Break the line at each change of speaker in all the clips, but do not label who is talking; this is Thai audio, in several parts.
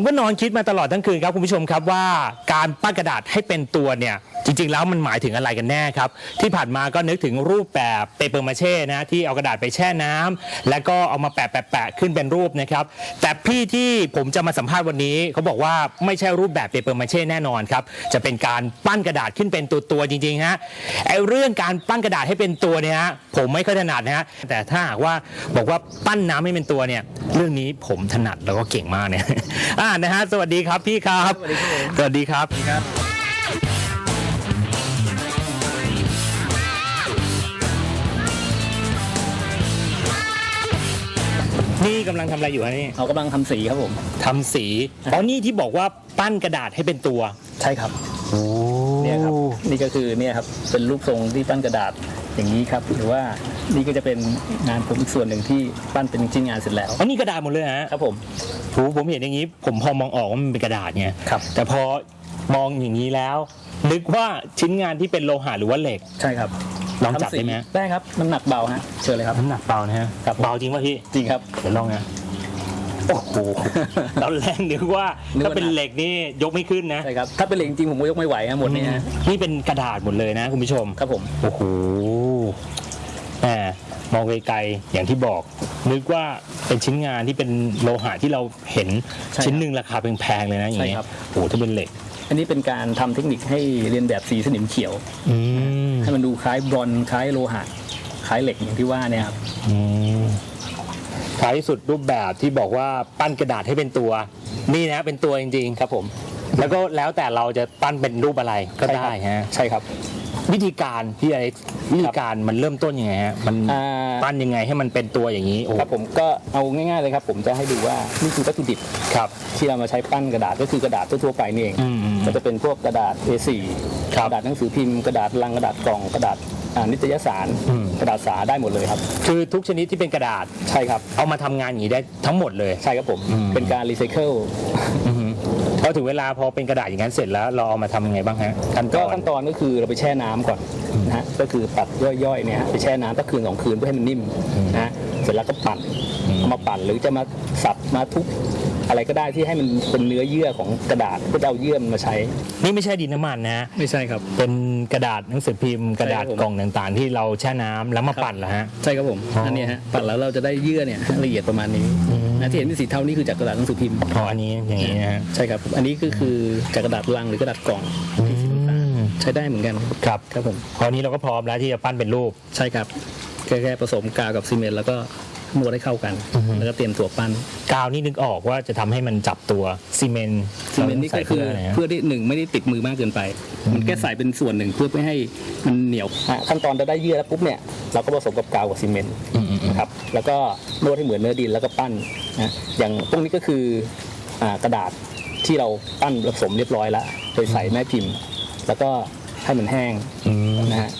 ผมก็นอนคิดมาตลอดทั้งคืนครับคุณผู้ชมครับว่าการปั้นกระดาษให้เป็นตัวเนี่ยจริงๆ แล้วมันหมายถึงอะไรกันแน่ครับ ที่ผ่านมาก็นึกถึงรูปแบบเปเปอร์มาเช่นะที่เอากระดาษไปแช่น้ำแล้วก็เอามาแปะแปะแปะขึ้นเป็นรูปนะครับ แต่พี่ที่ผมจะมาสัมภาษณ์วันนี้เขาบอกว่าไม่ใช่รูปแบบเปเปอร์มาเช่แน่นอนครับ จะเป็นการปั้นกระดาษขึ้นเป็นตัวตัวๆจริงๆฮะไอเรื่องการปั้นกระดาษให้เป็นตัวเนี่ยฮะผมไม่ค่อยถนัดนะฮะแต่ถ้าหากว่าบอกว่าปั้นน้ำให้เป็นตัวเนี่ยเรื่องนี้ผมถนัดแล้วก็เก่งมากเนี่ยอ่านะฮะสวัสดีครับพี่ครับ
สวัสดีครับ
นี่กำลังทำอะไรอยู่ฮะนี่
เขากำลังทำสีครับผม
ทำสีอ๋อนี่ที่บอกว่าปั้นกระดาษให้เป็นตัว
ใช่ครับ
โอ้
เนี่ยครับ นี่ก็คือเนี่ยครับเป็นรูปทรงที่ปั้นกระดาษอย่างนี้ครับ หรือว่านี่ก็จะเป็นงานผมอีกส่วนหนึ่งที่ปั้นเป็นชิ้นงานเสร็จแล้ว
อ๋อนี่กระดาษหมดเลยฮะ
ครับผม
โหผมเห็นอย่างนี้ ผมพอมองออกว่ามันเป็นกระดาษไง
ครับ
แต่พอมองอย่างนี้แล้ว นึกว่าชิ้นงานที่เป็นโลหะหรือว่าเหล็ก
ใช่ครับ
ลองจับ
ทำสี
ได้ไหม
ได้ครับน้ำหนักเบาฮะเชิญเลยครับ
น้ำหนักเบานะฮะ
ครับ
เบาจริงป่ะพี่
จริงครับ
เดี๋ยวลองนะโอ้โหตอนแรกนึกว่า
นึกว่า
ถ้าเป็นเหล็กนี่ยกไม่ขึ้นนะ
ใช่ครับถ้าเป็นเหล็กจริงๆผมก็ยกไม่ไหวฮะหมดนี่ฮะ
นี่เป็นกระดาษหมดเลยนะคุณผู้ชม
ครับผม
โอ้โหแหมมองไกลๆอย่างที่บอกนึกว่าเป็นชิ้นงานที่เป็นโลหะที่เราเห็น
ใช่ครับ
ชิ้นหนึ่งราคาแพงๆเลยนะอย่าง
ใช่
เงี้ย
ครับ
โอ้โหถ้าเป็นเหล็ก
อันนี้เป็นการทำเทคนิคให้เรียนแบบสีสนิมเขียว
อืม
ให้ มันดูคล้ายบรอนซ์คล้ายโลหะคล้ายเหล็กอย่างที่ว่าเนี่ยครับ
อืมท้ายที่สุดรูปแบบที่บอกว่าปั้นกระดาษให้เป็นตัว นี่นะเป็นตัวจริงๆ
ครับผม
แล้วก็แล้วแต่เราจะปั้นเป็นรูปอะไรก็ได้ฮะ
ใช่ครับ
วิธีการพี่อะไรวิธีการมันเริ่มต้นยังไงฮะมัน
อ่า
ปั้นยังไงให้มันเป็นตัวอย่างนี้โอ้
ครับผมก็เอาง่ายๆเลยครับ ผมจะให้ดูว่านี่คือวัตถุดิบ
ครับ
ที่เรามาใช้ปั้นกระดาษก็คือกระดาษทั่วๆไปนี่เอง
อืมอืม
ก็จะเป็นพวกกระดาษ A4
ครับ
กระดาษหนังสือพิมพ์กระดาษลังกระดาษกล่องกระดาษอ่านิตยสาร
อืม
กระดาษสาได้หมดเลยครับ
คือทุกชนิดที่เป็นกระดาษ
ใช่ครับ
เอามาทำงานอย่างนี้ได้ทั้งหมดเลย
ใช่ครับผม
อืม
เป็นการรีไซเคิล
อือฮึพอถึงเวลาพอเป็นกระดาษอย่างนั้นเสร็จแล้วเราเอามาทำยังไงบ้างฮะขั้นต
ก็
อน
ขั้นตอนก็คือเราไปแช่น้ำก่อนนะฮะก็คือตัดย่อยๆเนี่ยฮะไปแช่น้ำสักคืนสองคืนเพื่อให้มันนิ่มนะฮะเสร็จแล้วก็ปั่นเอามาปั่นหรือจะมาสับ มาทุบอะไรก็ได้ที่ให้มันเป็นเนื้อเยื่อของกระดาษเพื่อจะเอาเยื่อมันมาใช้
นี่ไม่ใช่ดินน้ำมันนะ
ไม่ใช่ครับ
เป็นกระดาษหนังสือพิมพ์กระดาษ
ใช่ครับผม
กล่องต่างๆ ที่เราแช่น้ำแล้วมาปั่นเหรอฮะ
ใช่ครับผม
อ๋ออั
อันเนี้ยฮะปั่นแล้วเราจะได้เยื่อเนี่ยละเอียดประมาณนี้
อืม
นะที่เห็นเป็นสีเทานี่คือจากกระดาษหนังสือพิมพ์
อ๋ออันนี้อย่างนี้นะฮะ
ใช่ครับอันนี้ก็คือจากกระดาษลังหรือกระดาษกล่อง
อืม
ใช้ได้เหมือนกัน
ครับ
ครับผม
ตอนนี้เราก็พร้อมแล้วที่จะปั้นเป็นรูป
ใช่ครับแค่แค่ผสมกาวกับซีเมนต์แล้วก็ นวดให้เข้ากัน
อือฮึ
แล้วก็เตรียมตัวปั้น
กาวนี่นึกออกว่าจะทำให้มันจับตัวซีเมนต์
ซีเมนต์นี่ก็คือ
เราต้งใส่เพื่ออะไรฮะ
เพื่อที่หนึ่งไม่ได้ติดมือมากเกินไป มันแค่ใส่เป็นส่วนหนึ่งเพื่อไม่ให้มันเหนียวอะขั้นตอนจะได้เยื่อแล้วปุ๊บเนี่ยเราก็ผสมกับกาวกับซีเมนต์
อืมอืมอืม
นะครับแล้วก็นวดให้เหมือนเนื้อดินแล้วก็ปั้นนะอย่างพวกนี้ก็คืออ่ากระดาษที่เราปั้นผสมเรียบร้อยแล้วโดยใส่แม่พิมพ์ แล้วก็ให้มันแห้ง
อืม
นะฮะ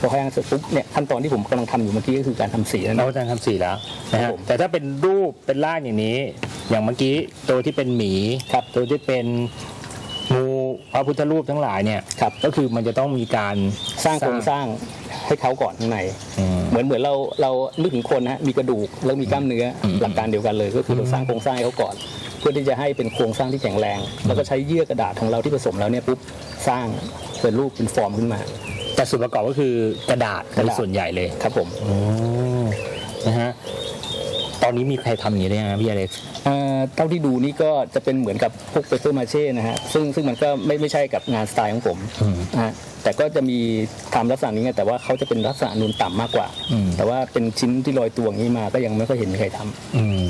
พอแห้งเสร็จปุ๊บเนี่ยขั้นตอนที่ผมกำลังทำอยู่เมื่อกี้ก็คือการทำสีนั่น
เรา
เอง
จะทำสีแล้วนะ
ครั
ฮะ
บผม
แต่ถ้าเป็นรูปเป็นร่างอย่างนี้ อย่างเมื่อกี้ตัวที่เป็นหมี
ครับ
ตัวที่เป็นงูพระพุทธรูปทั้งหลายเนี่ย
ครับ
ก็คือมันจะต้องมีการ
สร้างโครงสร้างให้เขาก่อนข้างใน
อืม
เหมือนเหมือนเราเรานึกถึงคนนะฮะมีกระดูกแล้วมีกล้ามเนื้ออ
ม
หลักการเดียวกันเลย ก็คือเราสร้างโครงสร้างให้เขาก่อน เพื่อที่จะให้เป็นโครงสร้างที่แข็งแรง แล้วก็ใช้เยื่อกระดาษของเราที่ผสมแล้วเนี่ยปุ๊บสร้างเป็นรูปเป็นฟอร์มขึ้นมา
แต่ส่วนประกอบก็คือกระดาษ
กระ
เป็น
ดาษ
ส่วนใหญ่เลย
ครับผม
อืมนะฮะตอนนี้มีใครทำอย่างนี้ได้ยังพี่อเล็กซ์
เอ่อเท่าที่ดูนี่ก็จะเป็นเหมือนกับพวกเปเปอร์มาเช่นะฮะซึ่งซึ่งมันก็ไม่ไม่ใช่กับงานสไตล์ของผม
อืม
นะฮะแต่ก็จะมีทำลักษณะนี้ไงแต่ว่าเขาจะเป็นลักษณะนูนต่ำมากกว่า
อืม
แต่ว่าเป็นชิ้นที่ลอยตัวอย่างนี้มาก็ยังไม่ค่อยเห็นมีใครทำ
อืม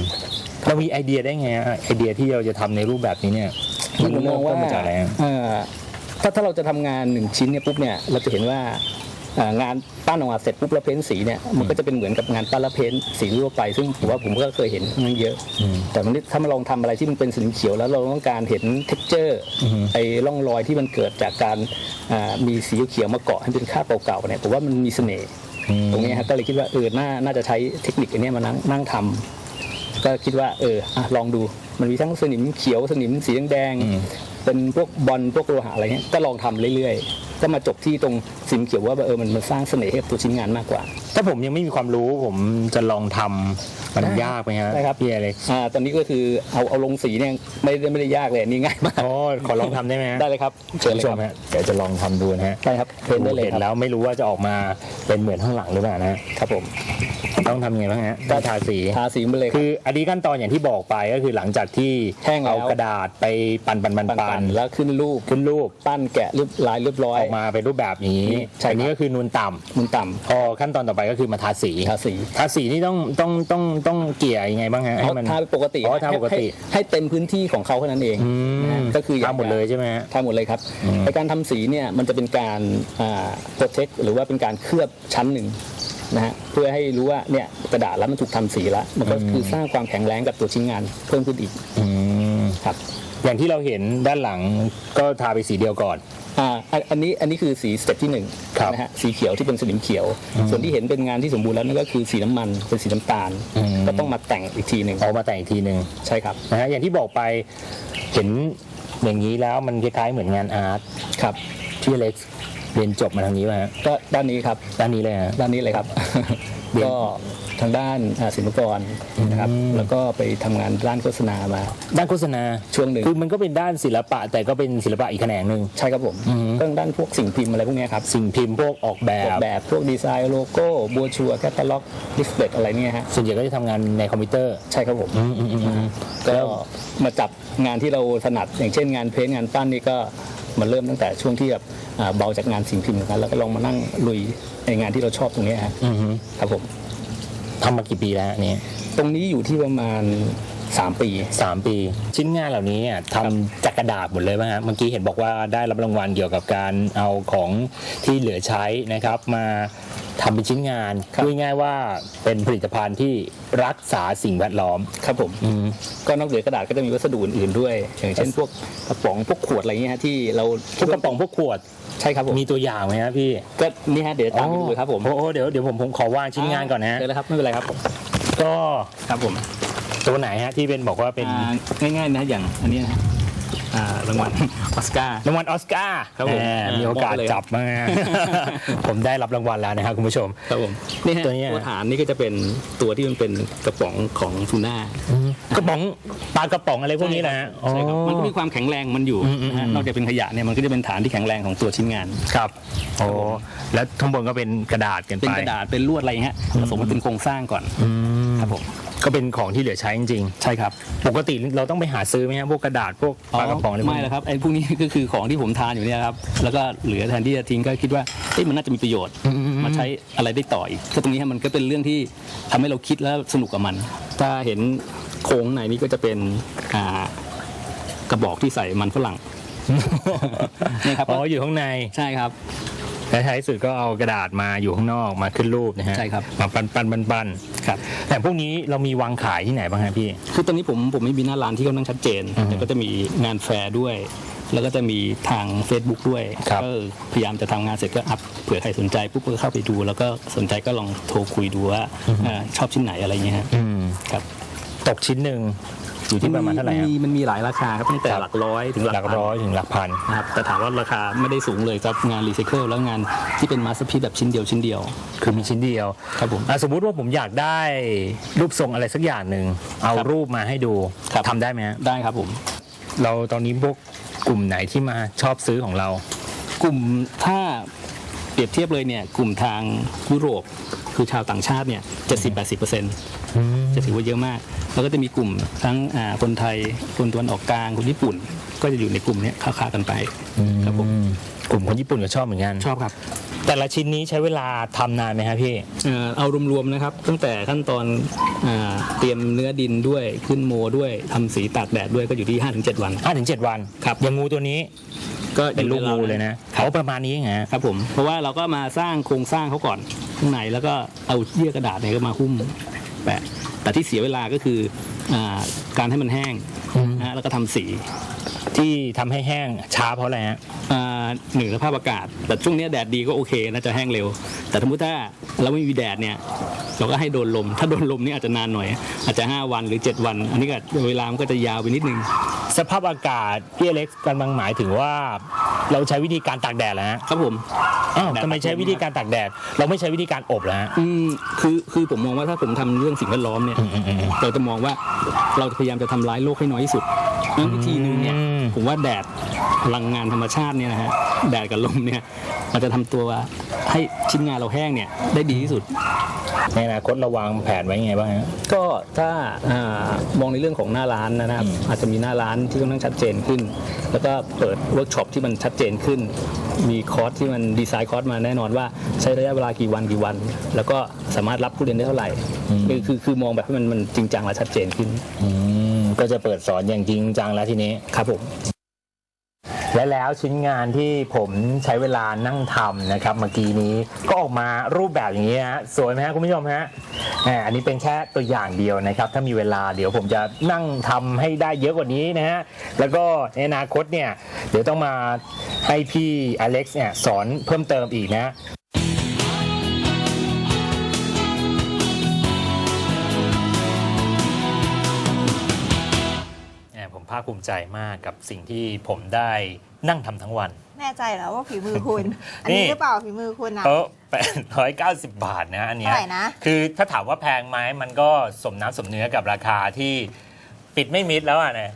เรามีไอเดียได้ไงฮะไอเดียที่เราจะทำในรูปแบบนี้เนี่ย
ผมมองว่า
เริ่ต้นจากอะไรฮะ
เอ่อ ถ้าถ้าเราจะทำงานหนึ่งชิ้นเนี่ยปุ๊บเนี่ยเราจะเห็นว่าเอ่องานปั้นออกมาเสร็จปุ๊บแล้วเพ้นสีเนี่ยมันก็จะเป็นเหมือนกับงานปั้นแล้วเพ้นสีทั่วไป ซึ่งผมว่าผมก็เคยเห็นนั่นเยอะ
อืม
แต่มันถ้ามาลองทำอะไรที่มันเป็นสีเขียว แล้วเราต้องการเห็นเท็กเจอร์
อือฮึ
ไอ้ร่องรอยที่มันเกิดจากการอ่ามีสีเขียวมาเกาะให้เป็นคราบเก่าๆเนี่ยผมว่ามันมีเสน่ห์
อืม
ตรงนี้ฮะก็เลยคิดว่าเออน่าน่าจะใช้เทคนิคอันเนี้ยมานั่งนั่งทำก็คิดว่าเอออะลองดูมันมีทั้งสนิมเขียวสนิมสีแดง
อืม
ๆ เป็นพวกบอลพวกโลหะอะไรเงี้ยก็ลองทำเรื่อยๆ ก็มาจบที่ตรงสีเขียวว่าเออมันมันสร้างเสน่ห์ให้กับตัวชิ้นงานมากกว่า
ถ้าผมยังไม่มีความรู้ผมจะลองทำมันยากไหมฮะ
ได้ครับ
พี่อะไร
อ่าตอนนี้ก็คือเอาเอาลงสีเนี่ยไม่ได้ไม่ได้ยากเลยอันนี่ง่ายมาก
อ๋อขอลองทำได้ไหมฮะ
ได้เลยครับเชิญ
คุณ
เลย
ผู้ช
ครั
ม
บ
ฮะเดี๋ยวจะลองทำดูนะฮะ
ได้ครับเชิญได้เลย
เห็น
ครับ
แล้วไม่รู้ว่าจะออกมาเป็นเหมือนข้างหลังหรือเปล่านะ
ครับผม
ต้องทำยังไงบ้างฮะต้องทาสี
ทาสีไปเลยครับ
คืออันนี้ขั้นตอนอย่างที่บอกไปก็คือหลังจากที่
แห้งแล้ว
เอากระดาษไปปั่นปั่นปั่น
ปั่
ปั่น
นๆแล้วขึ้นรูป
ขึ้นรูป
ปั้นแกะเรียบลายเรียบร้อ
อย อกมาเป็นรูปแบบอย่างนี้
ใช่ครับ
อันนี้ก็คือนูนต่ำ
มุนต่ำ
พอขั้นตอนต่อไปก็คือมาทาสี
ทาสี
ทาสีนี่ต้องต้องต้องต้องเกลี่ยยังไงบ้างฮะให้
เขา
มัน
ทาปกติ
อ๋อทาปกติ
ให้ให้เต็มพื้นที่ของเขาเท่านั้นเอง
อื
นะฮะ
ม
ก็คืออย่าง
ทำหมดเลยใช่ไหมฮะ
ทำหมดเลยครับ
อืม
ในการทำสีเนี่ยมันจะเป็นการอ่า protect หรือว่าเป็นการเคลือบชั้นหนึ่งนะฮะเพื่อให้รู้ว่าเนี่ยกระดาษแล้วมันถูกทำสีแล้ว มันก็คือสร้างความแข็งแรงกับตัวชิ้นงานเพิ่มขึ้นอีก
อืม
ครับ
อย่างที่เราเห็นด้านหลังก็ทาไปสีเดียวก่อน
อ่าอันอันนี้อันนี้คือสีสเต็ปที่หนึ่ง
ครับ
นะฮะสีเขียวที่เป็นสนิมเขียว ส่วนที่เห็นเป็นงานที่สมบูรณ์แล้วนั่นก็คือสีน้ำมันเป็นสีน้ำตาล
อืม
ก็ต้องมาแต่งอีกทีหนึ่ง
ออกมาแต่งอีกทีหนึ่ง
ใช่ครับ
นะฮะอย่างที่บอกไปเห็นอย่างนี้แล้วมันคล้ายๆเหมือนงานอาร์ต
ครับ
ที่อเล็กซ์เรียนจบมาทางนี้ป่ะฮะ
ก็ด้านนี้ครับ
ด้านนี้เลยฮะ
ด้านนี้เลยครับ
เรียน
ก็ ทางด้านอ่าศิลปากรนะครับ
อืม
แล้วก็ไปทำงานด้านโฆษณามา
ด้านโฆษณา
ช่วงหนึ่ง
คือมันก็เป็นด้านศิลปะ แต่ก็เป็นศิลปะอีกแขนงหนึ่ง
ใช่ครับผม
อืม
ก็ทางด้านพวกสิ่งพิมพ์อะไรพวกเนี้ยครับ
สิ่งพิมพ์พวกออกแบ
ออก
บ
แบบพวกดีไซน์โลโก้บัวชัวแคตตาล็อกดิสเพลย์อะไรเนี่ยฮะ
ส่วนใหญ่ก็จะทำงานในคอมพิวเตอร์
ใช่ครับผม
อืมอืมอืมอืม
ก็
แล้ว
มาจับงานที่เราถนัดอย่างเช่นงานเพ้นท์งานปั้นนี่ก็มาเริ่มตั้งแต่ช่วงที่แบบอ่าเบาจากงานสิ่งพิมพ์กันแล้วก็ลองมานั่งลุยในงานที่เราชอบตรงเนี้ยฮะ
อือฮึ
ครับผม
ทำมากี่ปีแล้วฮะนี่
ตรงนี้อยู่ที่ประมาณ 3 ปี
สามปี ชิ้นงานเหล่านี้อะทำจากกระดาษหมดเลยป่ะฮะเมื่อกี้เห็นบอกว่าได้รับรางวัลเกี่ยวกับการเอาของที่เหลือใช้นะครับมา ทำเป็นชิ้นงาน
ครับ
พูดง่ายๆว่าเป็นผลิตภัณฑ์ที่รักษาสิ่งแวดล้อม
ครับผม
อืม
ก็นอกเหนือกระดาษก็จะมีวัสดุอื่นๆด้วย อย่างเช่นพวกกระป๋องพวกขวดอะไรเงี้ยฮะที่เรา
พวกกระป๋องพวกขวด
ใช่ครับผม
มีตัวอย่างไหมฮะพี่
ก็นี่ฮะเดี๋ยวตามไปดูเลยครับผม
โอ้โหเดี๋ยวเดี๋ยวผมผมขอวางชิ้นงานก่อนนะฮะ
เดี๋ยวแล้วครับไม่เป็นไรครับผม
ก็
ครับผม
ตัวไหนฮะที่เป็นบอกว่าเป็น
อ่าง่ายๆนะอย่างอันเนี้ยนะ อ่ารางวัลออสการ์
รางวัลออสการ์
ครับผม
แห
อ่ามี
มีโอกาส
บอกไปเลย
จับมาก ผมได้รับรางวัลแล้วนะครับคุณผู้ชม
ครับผมนี่ฮะ
ตัวเนี้ย
ตัวฐานนี่ก็จะเป็นตัวที่มันเป็นกระป๋องของทูน่า
กระป๋องปลากระป๋องอะไรพวกนี้แหละฮะ
ใช่ครับ
อ๋อ
มันก็มีความแข็งแรงมันอยู่
อืมอืม
นะฮะ
อืม
นอกจากเป็นขยะเนี่ยมันก็จะเป็นฐานที่แข็งแรงของตัวชิ้นงาน
ครับโอ้แล้วข้างบนก็เป็นกระดาษกันไป
เป็นกระดาษเป็นลวดอะไรอย่างเงี้ยผสมกันเป็นโครงสร้างก่อน
อืม
ครับผม
ก็เป็นของที่เหลือใช้จริง
ใช่ครับ
ๆ ปกติเราต้องไปหาซื้อไหมฮะพวกกระดาษพวกปลากระป๋องอะไรพวก
ไม่
นี้
แล้วครับไอ้พวกนี้ก็คือของที่ผมทานอยู่เนี่ยครับแล้วก็เหลือแทนที่จะทิ้งก็คิดว่าเอ๊ะมันน่าจะมีประโยชน์
อืมๆๆ
มาใช้อะไรได้ต่ออีกก็ตรงนี้ฮะมันก็เป็นเรื่องที่ทำให้เราคิดแล้วสนุกกับมัน ถ้าเห็นโค้งในนี้ก็จะเป็นอ่ากระบอกที่ใส่มันฝรั่ง นี่ครับ
อ๋ออยู่ข้างใน
ใช่ครับ
และท้ายสุดก็เอากระดาษมาอยู่ข้างนอกมาขึ้นรูปนะฮะ
ใช่ครับ
มาปั้นปั้นปั้นปั้น
ครับ
แต่พวกนี้เรามีวางขายที่ไหนบ้างฮะพี่
คือตอนนี้ผมผมไม่มีหน้าร้านที่กำลังชัดเจน
อือฮึ
แต่ก็จะมีงานแฟร์ด้วย แล้วก็จะมีทาง Facebook ด้วย
ครับ
ก็พยายามจะทำงานเสร็จก็อัพเผื่อใครสนใจปุ๊บก็เข้าไปดู แล้วก็สนใจก็ลองโทรคุยดูว่าเอ่อชอบชิ้นไหนอะไรเงี้ยฮะ
อืม
ครับ
ตกชิ้นหนึ่ง อยู่ที่ประมาณเท่าไหร่
น
ฮะ
มีมันมีหลายราคาครับตั้งแต่
ครับ
หลักร้อยถึงหลัก
หลัก
พัน
ร้อยถึงหลักพัน
นะครับแต่ถามว่าราคาไม่ได้สูงเลยครับงานรีไซเคิลแล้วงานที่เป็นมาสเตอร์พีแบบชิ้นเดียวชิ้นเดียว
คือมีชิ้นเดียว
ครับผม
อะสมมุติว่าผมอยากได้รูปทรงอะไรสักอย่างหนึ่ง เอา
ครับ
รูปมาให้ดู
ครับ
ทำได้ไหมฮะ
ได้ครับผม
เราตอนนี้พวกกลุ่มไหนที่มาชอบซื้อของเรา
กลุ่มถ้าเปรียบเทียบเลยเนี่ยกลุ่มทางยุโรปคือชาวต่างชาติเนี่ยเจ็ดสิบแปดสิบเปอร์เซ็นต์ จะถือว่าเยอะมาก แล้วก็จะมีกลุ่มทั้งอ่าคนไทยคนตะวันออกกลางคนญี่ปุ่น ก็จะอยู่ในกลุ่มเนี้ยค้าๆกันไปครับผม
กลุ่มคนญี่ปุ่นก็ชอบเหมือนกัน
ชอบครับ
แต่ละชิ้นนี้ใช้เวลาทำนานไหมครับพี่
เอ่อเอารวมๆนะครับ ตั้งแต่ขั้นตอนอาเตรียมเนื้อดินด้วยขึ้นโมด้วยทำสีตากแดดด้วยก็อยู่ที่ 5-7 วัน
5ถึง7วัน
ครับ
อย่างงูตัวนี้
ก็
เป็นลูกงูเลยนะ
ครั
เขา
บ
ประมาณนี้ไงฮะ
ครับผมเพราะว่าเราก็มาสร้างโครงสร้างเขาก่อนข้างในแล้วก็เอาเยื่อกระดาษเนี่ยก็มาหุ้มแปะ แต่ที่เสียเวลาก็คืออาการให้มันแห้ง
อืม
นะฮะแล้วก็ทำสี
ที่ทำให้แห้งช้าเพราะอะไรฮะ
อ่าหนึ่งสภาพอากาศ แต่ช่วงเนี้ยแดดดีก็โอเคน่าจะแห้งเร็ว แต่สมมติถ้าเราไม่มีแดดเนี่ยเราก็ให้โดนลม ถ้าโดนลมนี่อาจจะนานหน่อย อาจจะ 5 วันหรือ 7 วัน อันนี้ก็เวลามันก็จะยาวไปนิดนึง
แสสภาพอากาศพี่อเล็กซ์กำลังหมายถึงว่าเราใช้วิธีการตากแดดแล้วฮะ
ครับผม
อ้าวทำไมใช้วิธีการตากแดด เราไม่ใช้วิธีการอบแล้วฮะ
อืมคือคือผมมองว่าถ้าผมทำเรื่องสิ่งแวดล้อมเนี่ย
อืมอืมอืม
เราจะมองว่าเราพยายามจะทำร้ายโลกให้น้อยที่สุดงั้นวิธีหนึ่งเนี่ย
อืม
ผมว่าแดดพลังงานธรรมชาติเนี่ยนะฮะแดดกับลมเนี่ยมันจะทำตัวให้ชิ้นงานเราแห้งเนี่ยได้ดีที่สุด
ในอนาคตเราวางแผนไว้ยังไงบ้างฮะ
ก็ถ้าอามองในเรื่องของหน้าร้านนะครับ
อืม
อาจจะมีหน้าร้านที่ค่อนข้างชัดเจนขึ้น แล้วก็เปิดเวิร์กช็อปที่มันชัดเจนขึ้น มีคอร์สที่มันดีไซน์คอร์สมาแน่นอนว่าใช้ระยะเวลากี่วันกี่วัน แล้วก็สามารถรับผู้เรียนได้เท่าไหร่ คือคือคือมองแบบให้มันมันจริงจังและชัดเจนขึ้น
อืมก็จะเปิดสอนอย่างจริงจังแล้วทีนี้
ครับผม
และแล้วชิ้นงานที่ผมใช้เวลานั่งทำนะครับเมื่อกี้นี้ก็ออกมารูปแบบอย่างนี้ฮะสวยไหมฮะคุณผู้ชมฮะอันนี้เป็นแค่ตัวอย่างเดียวนะครับ ถ้ามีเวลาเดี๋ยวผมจะนั่งทำให้ได้เยอะกว่านี้นะฮะแล้วก็ในอนาคตเนี่ยเดี๋ยวต้องมาให้พี่อเล็กซ์เนี่ยสอนเพิ่มเติมอีกนะ ภาคภูมิใจมากกับสิ่งที่ผมได้นั่งทำทั้งวัน
แน่ใจแล้วว่าฝีมือคุณ อันนี้หรือเปล่าฝีมือคุณนะ
เออแปดร้อยเก้าสิบบาทนะอันเนี้ย
เท่าไหร่นะ
คือถ้าถามว่าแพงไหมมันก็สมน้ำสมเนื้อกับราคาที่ปิดไม่มิดแล้วอะเนี่ย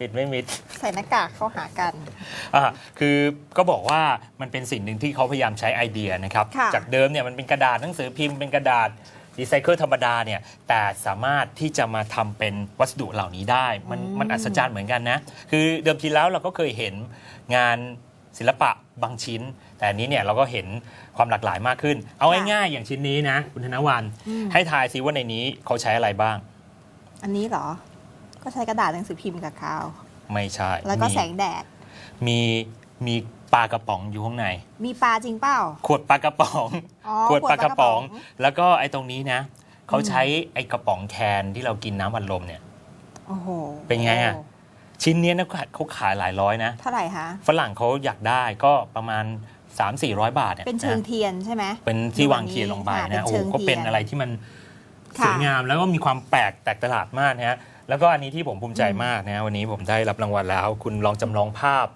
ปิดไม่มิด
ใส่หน้ากากเข้าหากัน
อะคือก็บอกว่ามันเป็นสิ่งหนึ่งที่เขาพยายามใช้ไอเดียนะครับ
ค่ะ
จากเดิมเนี่ยมันเป็นกระดาษหนังสือพิมพ์เป็นกระดาษ รีไซเคิลธรรมดาเนี่ยแต่สามารถที่จะมาทำเป็นวัสดุเหล่านี้ได้ มันมันอัศจรรย์เหมือนกันนะ คือเดิมทีแล้วเราก็เคยเห็นงานศิลปะบางชิ้น แต่อันนี้เนี่ยเราก็เห็นความหลากหลายมากขึ้น เอา
ค่ะ
ง่ายๆอย่างชิ้นนี้นะ คุณธนวัน
อืม
ให้ทายซิว่าในนี้เขาใช้อะไรบ้าง
อันนี้เหรอ ก็ใช้กระดาษหนังสือพิมพ์กับคาว
ไม่ใช่
แล้วก็
มี
แสงแดด
มี มีปลากระป๋องอยู่ข้างใน
มีปลาจริงเปล่า
ขวดปลากระป๋อง
อ๋อ
ขวดปลากระป๋อง
ขวดปลากระป๋อง
แล้วก็ไอ้ตรงนี้นะ เขาใช้ไอ้กระป๋องแคนที่เรากินน้ำอัดลมเนี่ย
โอ้โห
เป็นไงอะ ชิ้นเนี้ยนะเขาขายหลายร้อยนะ
เท่าไหร่คะ
ฝรั่งเขาอยากได้ก็ประมาณ 3 4 0 0 บาทเนี่ย
เป็นเชิง
นะ
เทียนใช่ไหม
เป็นที่วางเทียนลงไป
ค่ะเป็
นะ
น
โอ้
เชิ
โห
ง
ก็เป็น
เทียน
อะไรที่มัน
ค่ะ
สวยงามแล้วก็มีความแปลกแตกตลาดมากนะฮะแล้วก็อันนี้ที่ผมภูมิใจมากนะวันนี้ผมได้รับรางวัลแล้ว คุณลองจำลองภาพ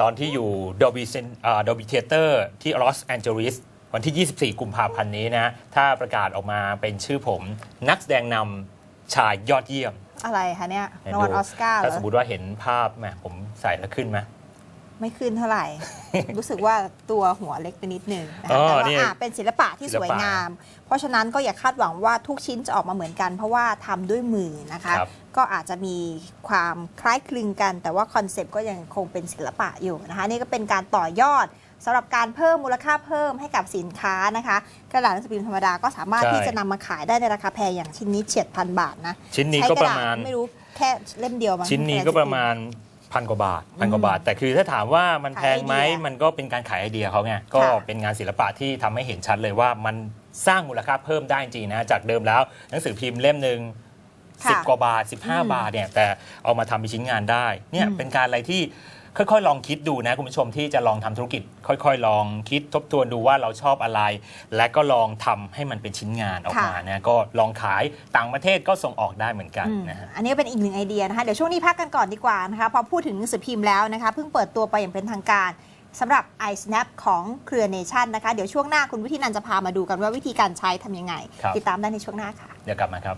ตอนที่อยู่ Dolby Cen- อ่า Dolby Theater ที่ลอสแอนเจลิสวันที่ 24 กุมภาพันธ์นี้นะ ถ้าประกาศออกมาเป็นชื่อผมนักแสดงนำชายยอดเยี่ยม
อะไรคะเนี่ย
เห็น
รางวัล
ดู
ออสการ์เหร
ถ้า
อ
สมมติว่าเห็นภาพแหมผมใส่แล้วขึ้นไหม
ไม่ขึ้นเท่าไหร่ รู้สึกว่าตัวหัวเล็กไปนิดนึงนะ
อ๋
คะ
อ
แต่ว่า
นี่
อะเป็นศิลปะที่
ศิ
ส
ลปะ
วยงาม เพราะฉะนั้นก็อย่าคาดหวังว่าทุกชิ้นจะออกมาเหมือนกัน เพราะว่าทำด้วยมือนะคะ
ครับ
ก็อาจจะมีความคล้ายคลึงกัน แต่ว่าคอนเซปต์ก็ยังคงเป็นศิลปะอยู่นะคะนี่ก็เป็นการต่อยอดสำหรับการเพิ่มมูลค่าเพิ่มให้กับสินค้านะคะ กระดาษหนังสือพิมพ์ธรรมดาก็สามารถ
ใช่
ที่จะนำมาขายได้ในราคาแพงอย่างชิ้นนี้เฉียดพันบาทนะ
ชิ้นนี้
ใช้
ก็
กระ
ประ
ดาษ
มาณ
ไม่รู้แค่เล่มเดียวมั้ง
ชิ้นนี้ก็ประมาณ พันกว่าบาทพันกว่าบาท แต่คือถ้าถามว่ามันแพงไหม
ขายไอเดีย
มันก็เป็นการขายไอเดียเขาไงก็เป็นงานศิลปะที่ทำให้เห็นชัดเลยว่ามันสร้างมูลค่าเพิ่มได้จริงๆนะจากเดิมแล้ว หนังสือพิมพ์เล่มหนึ่ง
ค่ะ
สิบกว่าบาท
อืม
15 บาทเนี่ยแต่เอามาทำเป็นชิ้นงานได้เนี่ย
อืม
เป็นการอะไรที่ ค่อยๆ ลองคิดดูนะคุณผู้ชมที่จะลองทำธุรกิจ ค่อยๆ ลองคิดทบทวนดูว่าเราชอบอะไร และก็ลองทำให้มันเป็นชิ้นงานออกมานะก็ลองขายต่างประเทศก็ส่งออกได้เหมือนกัน
อืม
นะฮะ
อันนี้ก็เป็นอีกหนึ่งไอเดียนะคะเดี๋ยวช่วงนี้พักกันก่อนดีกว่านะคะพอพูดถึงหนังสือพิมพ์แล้วนะคะเพิ่งเปิดตัวไปอย่างเป็นทางการสำหรับ iSnap ของเครือเนชั่นนะคะ เดี๋ยวช่วงหน้าคุณวิธีนันจะพามาดูกันว่าวิธีการใช้ทำยังไง
ครับ
ติดตามได้ในช่วงหน้าค่ะ
เดี๋ยวกลับมาครับ